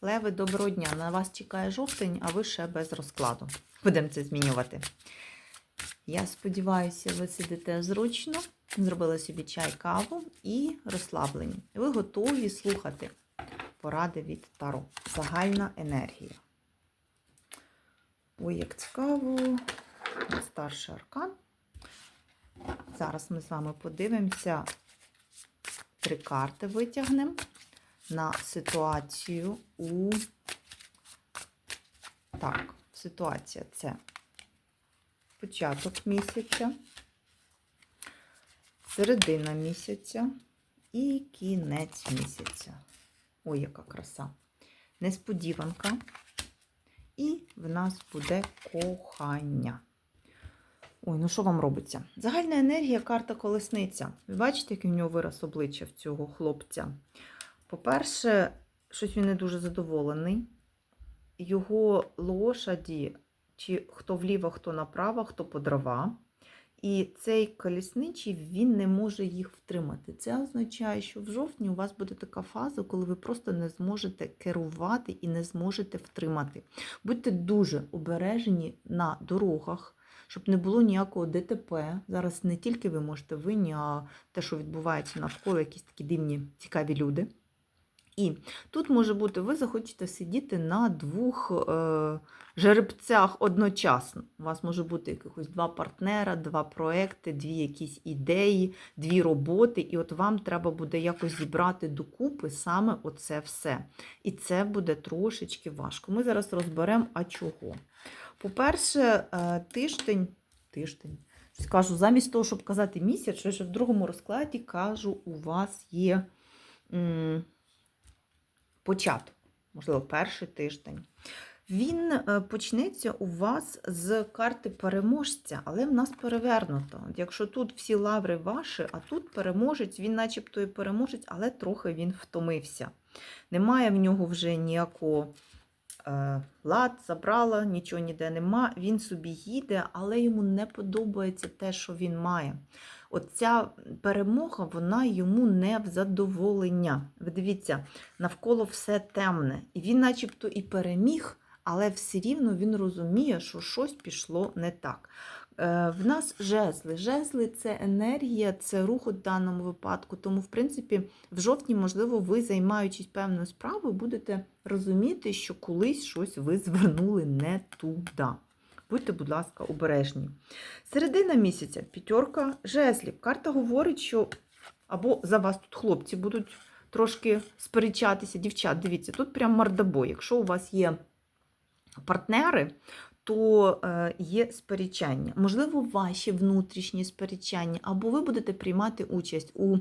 Леви, доброго дня. На вас чекає жовтень, а ви ще без розкладу. Будемо це змінювати. Я сподіваюся, ви сидите зручно, зробили собі чай, каву і розслаблені. Ви готові слухати поради від Таро. Загальна енергія. Ой, як цікаво. Старший аркан. Зараз ми з вами подивимося. Три карти витягнемо на ситуацію у. Так, ситуація це початок місяця, середина місяця і кінець місяця. Ой, яка краса. Несподіванка. І в нас буде кохання. Ой, ну що вам робиться? Загальна енергія, карта колесниця. Ви бачите, який в нього вираз обличчя в цього хлопця? По-перше, щось він не дуже задоволений. Його лошаді, чи хто вліво, хто направо, хто по дрова. І цей колісничий він не може їх втримати. Це означає, що в жовтні у вас буде така фаза, коли ви просто не зможете керувати і не зможете втримати. Будьте дуже обережені на дорогах, щоб не було ніякого ДТП. Зараз не тільки ви можете винні, а те, що відбувається навколо, якісь такі дивні, цікаві люди. І тут може бути, ви захочете сидіти на двох е, жеребцях одночасно. У вас може бути якихось два партнера, два проекти, дві якісь ідеї, дві роботи, і от вам треба буде якось зібрати докупи саме оце все. І це буде трошечки важко. Ми зараз розберемо, а чого. По-перше, е, тиждень, тиждень. Скажу, замість того, щоб казати місяць, що ще в другому розкладі кажу, у вас є. М початок, можливо, перший тиждень. Він е, почнеться у вас з карти переможця, але в нас перевернуто. От Якщо тут всі лаври ваші, а тут переможець, він начебто і переможець, але трохи він втомився. Немає в нього вже ніякого лад, забрала, нічого ніде нема. Він собі їде, але йому не подобається те, що він має. Оця перемога, вона йому не в задоволення. Ви дивіться, навколо все темне. І він, начебто, і переміг, але все рівно він розуміє, що щось пішло не так. Е, В нас жезли. Жезли це енергія, це рух у даному випадку. Тому, в принципі, в жовтні, можливо, ви, займаючись певною справою, будете розуміти, що колись щось ви звернули не туди. Будьте, будь ласка, обережні. Середина місяця п'ятерка жезлів. Карта говорить, що або за вас тут хлопці будуть трошки сперечатися, дівчат. Дивіться, тут прям мордобой. Якщо у вас є партнери, то е, є сперечання. Можливо, ваші внутрішні сперечання, або ви будете приймати участь у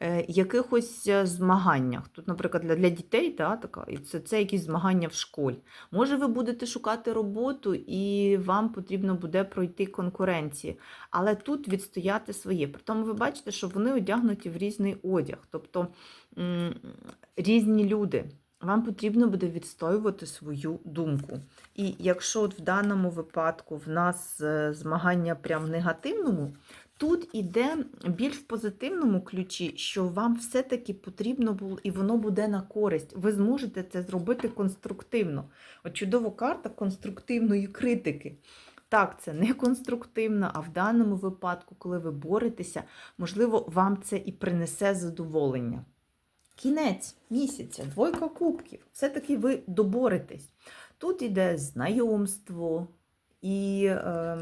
е, якихось е, змаганнях. Тут, наприклад, для, дітей та, така, це, це якісь змагання в школі. Може, ви будете шукати роботу, і вам потрібно буде пройти конкуренції, але тут відстояти своє. При тому ви бачите, що вони одягнуті в різний одяг, тобто різні люди. Вам потрібно буде відстоювати свою думку. І якщо от в даному випадку в нас е, змагання прям в негативному, тут іде більш в позитивному ключі, що вам все-таки потрібно було, і воно буде на користь. Ви зможете це зробити конструктивно. От чудова карта конструктивної критики. Так, це не конструктивно, а в даному випадку, коли ви боретеся, можливо, вам це і принесе задоволення. Кінець місяця, двойка кубків. Все-таки ви доборетесь. Тут іде знайомство, і, е,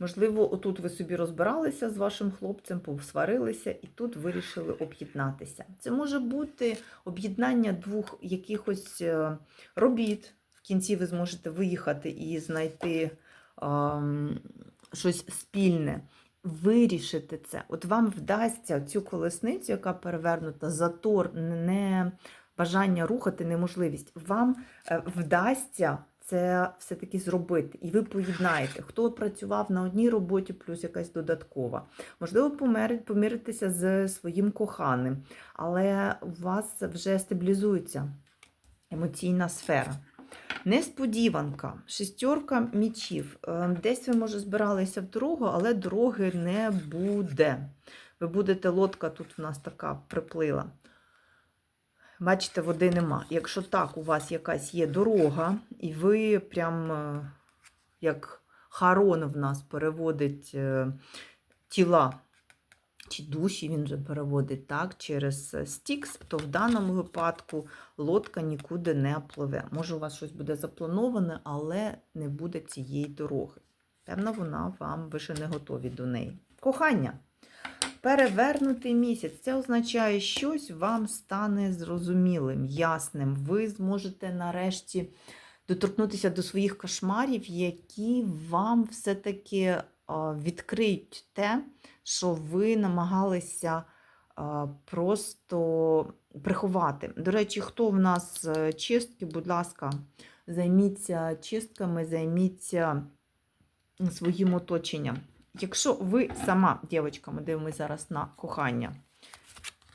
можливо, отут ви собі розбиралися з вашим хлопцем, посварилися, і тут вирішили об'єднатися. Це може бути об'єднання двох якихось е, робіт. В кінці ви зможете виїхати і знайти е, щось спільне вирішити це. От вам вдасться цю колесницю, яка перевернута, затор, не бажання рухати, неможливість. Вам е, вдасться це все-таки зробити. І ви поєднаєте, хто працював на одній роботі, плюс якась додаткова. Можливо, помиритися з своїм коханим, але у вас вже стабілізується емоційна сфера. Несподіванка, шестерка мічів. Е, Десь ви, може, збиралися в дорогу, але дороги не буде. Ви будете, лодка тут у нас така приплила. Бачите, води нема. Якщо так, у вас якась є дорога, і ви прям е, як Харон в нас переводить е, тіла, чи душі він же переводить так, через е, Стікс, то в даному випадку лодка нікуди не пливе. Може, у вас щось буде заплановане, але не буде цієї дороги. Певно, вона вам ви ще не готові до неї. Кохання. Перевернутий місяць. Це означає, щось вам стане зрозумілим, ясним. Ви зможете нарешті доторкнутися до своїх кошмарів, які вам все-таки відкриють те, що ви намагалися просто приховати. До речі, хто в нас е, чистки, будь ласка, займіться чистками, займіться своїм оточенням. Якщо ви сама, дівчатка, ми дивимося зараз на кохання,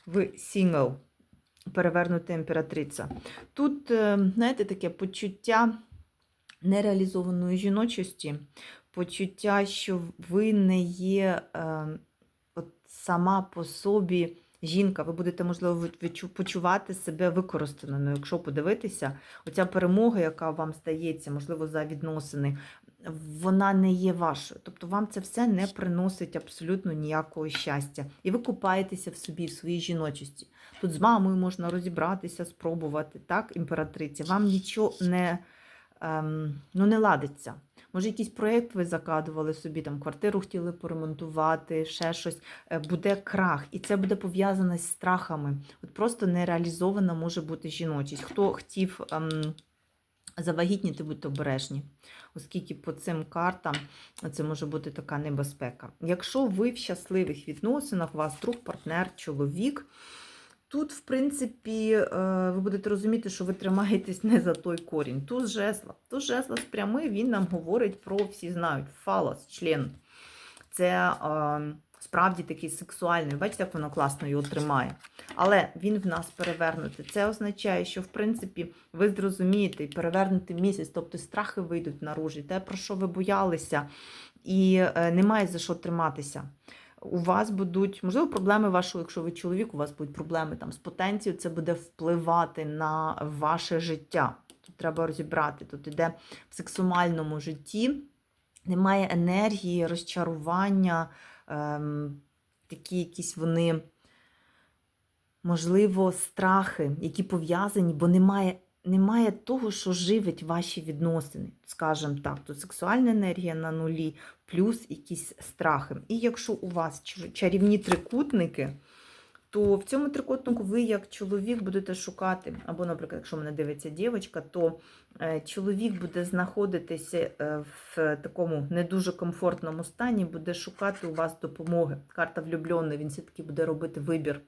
ви сингл, перевернута імператриця. Тут, е, знаєте, таке почуття нереалізованої жіночості, почуття, що ви не є е, от сама по собі жінка, ви будете, можливо, почувати себе використаною. Якщо подивитися, оця перемога, яка вам стається, можливо, за відносини, вона не є вашою. Тобто вам це все не приносить абсолютно ніякого щастя. І ви купаєтеся в собі, в своїй жіночості. Тут з мамою можна розібратися, спробувати, так, імператриця. Вам нічого не, ем, ну, не ладиться. Може, якийсь проєкт ви закладували собі, там квартиру хотіли поремонтувати, ще щось. Е, Буде крах, і це буде пов'язане з страхами. От просто нереалізована може бути жіночість. Хто хотів ем, завагітніти, будьте обережні, оскільки по цим картам це може бути така небезпека. Якщо ви в щасливих відносинах, у вас друг, партнер, чоловік. Тут, в принципі, е, ви будете розуміти, що ви тримаєтесь не за той корінь. Туз жезла. Туз жезла спрямий, він нам говорить про, всі знають, фалос, член. Це е, справді такий сексуальний. Бачите, як воно класно його тримає. Але він в нас перевернутий. Це означає, що, в принципі, ви зрозумієте і перевернути місяць, тобто страхи вийдуть наружі, те, про що ви боялися, і е, немає за що триматися у вас будуть, можливо, проблеми вашого, якщо ви чоловік, у вас будуть проблеми там з потенцією, це буде впливати на ваше життя. Тут треба розібрати. Тут іде в сексуальному житті, немає енергії, розчарування, ем, такі якісь вони, можливо, страхи, які пов'язані, бо немає. Немає того, що живить ваші відносини, скажімо так, то сексуальна енергія на нулі, плюс якісь страхи. І якщо у вас чарівні трикутники, то в цьому трикутнику ви, як чоловік, будете шукати, або, наприклад, якщо мене дивиться дівчинка, то е, чоловік буде знаходитися е, в такому не дуже комфортному стані, буде шукати у вас допомоги. Карта влюбленої, він все-таки буде робити вибір.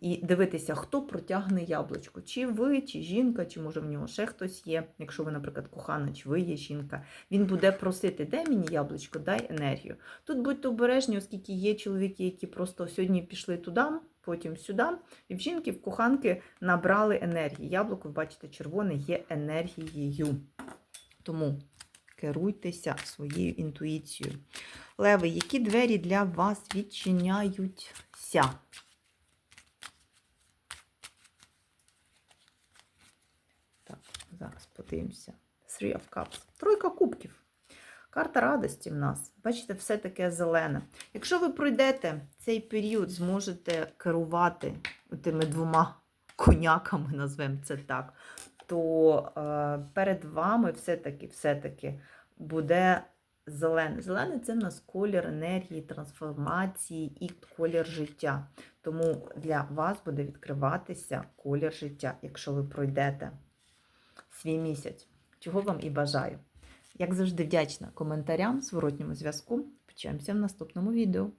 І дивитися, хто протягне яблучко. Чи ви, чи жінка, чи може в нього ще хтось є. Якщо ви, наприклад, кохана, чи ви є жінка, він буде просити, дай мені яблучко, дай енергію. Тут будьте обережні, оскільки є чоловіки, які просто сьогодні пішли туди, потім сюди. І в жінки, в коханки набрали енергії. Яблуко, ви бачите, червоне є енергією. Тому керуйтеся своєю інтуїцією. Леви, які двері для вас відчиняються? Так, зараз подивимося. Three of Cups. Тройка кубків. Карта радості в нас. Бачите, все таке зелене. Якщо ви пройдете цей період, зможете керувати тими двома коняками, назвемо це так, то е, перед вами все-таки все-таки буде зелене. Зелене це в нас колір енергії, трансформації і колір життя. Тому для вас буде відкриватися колір життя, якщо ви пройдете свій місяць, чого вам і бажаю. Як завжди, вдячна коментарям, зворотньому зв'язку. Почуємося в наступному відео.